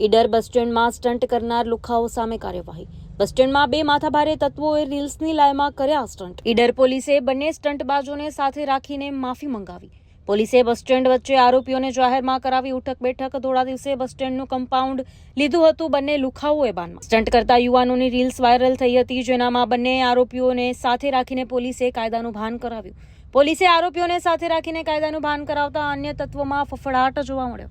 ઈડર બસ સ્ટેન્ડમાં stunt કરનાર લુખાઓ સામે કાર્યવાહી. બસ સ્ટેન્ડમાં બે માથાભારે તત્વોએ રીલ્સની લાયમાં કર્યા સ્ટન્ટ. ઈડર પોલીસે બંને સ્ટન્ટબાજોને સાથે રાખીને માફી મંગાવી. પોલીસે બસ સ્ટેન્ડ વચ્ચે આરોપીઓને જાહેરમાં કરાવી ઉઠક બેઠક થોડા દિવસે બસ સ્ટેન્ડનું કમ્પાઉન્ડ લીધું હતું બંને લુખાઓએ બાનમાં. સ્ટન્ટ કરતા યુવાનોની રીલ્સ વાયરલ થઈ હતી, જેનામાં બંને આરોપીઓને સાથે રાખીને પોલીસે કાયદાનું ભાન કરાવ્યું. પોલીસે આરોપીઓને સાથે રાખીને કાયદાનું ભાન કરાવતા અન્ય તત્વોમાં ફફડાટ જોવા મળ્યો.